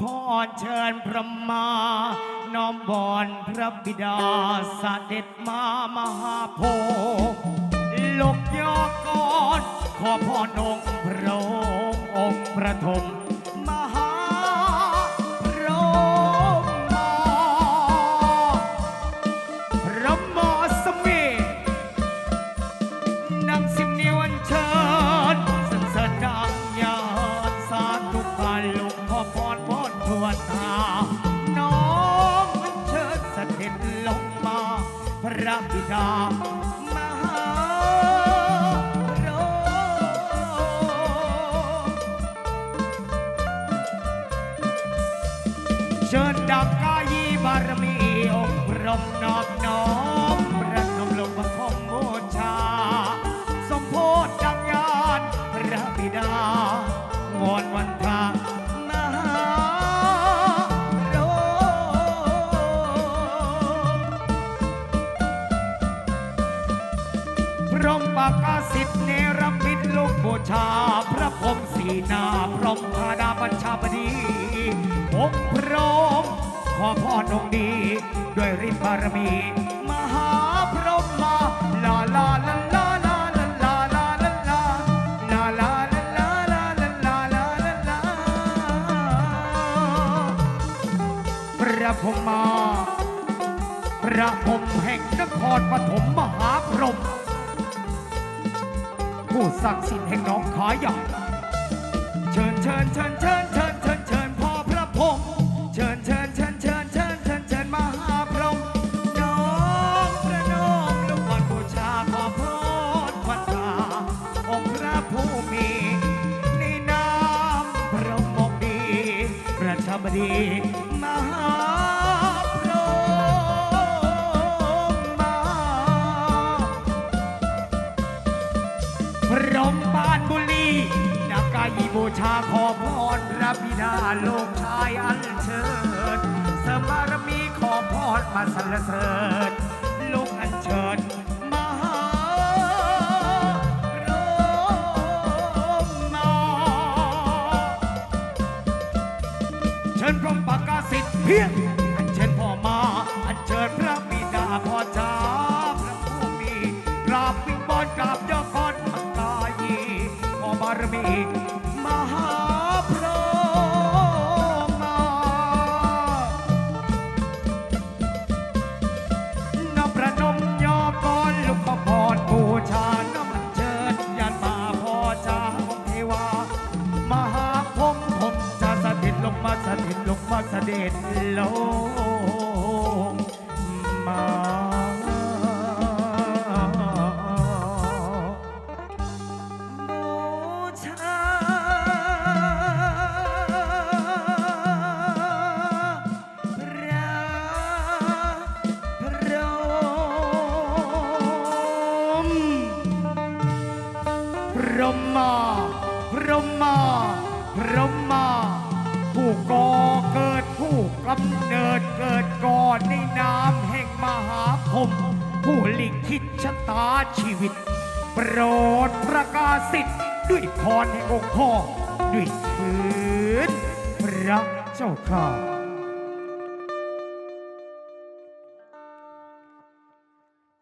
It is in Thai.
พรเชิญพระมาน้อมบอนพระบิดาเสด็จมามหาโพธิ์ลกยอกรขอพรองค์พระองค์ประทม ระบิดามหาโรเชิญดังกายีบารมีองค์พรหมนอบน้อมประนมลงประคมบูชา สมโพธิดังยานพระบิดา ชาพระพรมสีนาพรหมธาดาบัญชาบดีองค์พระมขอพรองค์ดี ด้วยฤทธิ์บารมี มหาพรหมมาลาลาลาลาลาลาลาลาลาลาลาลาลาลาลาลาลาลาลาพระพรหมมาพระพรหมแห่งนครปฐมมหาพรหม ผู้ศักดิ์สิทธิ์แห่งน้องขายใหญ่เชิญเชิญเชิญเชิญเชิญเชิญเชิญพ่อพระพรหมเชิญเชิญเชิญเชิญเชิญเชิญเชิญมหาพรหมน้อมประนมลูกบอลบูชาขอพรวัดตาองค์พระผู้มีในนามพระมงดี ประชาบดี พรหมบานบุรีนักกายบูชาขอพรพระบิดาโลกชายอันเชิญเสริมบารมีขอพรมาสรรเสริญลูกอันเชิญมหาโรมาเชิญพรหมปากาสิทธิ์เพียงอันเชิญพ่อมา อันเชิญพระบิดาพ่อจ้าพระผู้มีกราบวิงบอนกราบยอ บารมีมหาพรหมานำประนมยอก่อนลูกขอพรบูชาน้ำมันเชิญยันมาพ่อจาของเทวามหาพรหมผมจะเสด็จลงมาเสด็จลงมาเสด็จลงมา รมมาพรมมาพรมมา ผู้ก่อเกิดผู้กำเนิดเกิดก่อนในนามแห่งมหาพรหมผู้ลิขิตชะตาชีวิต โปรดประกาศสิทธิ์ด้วยพรแห่งองค์พ่อด้วยเถิดพระเจ้าข้า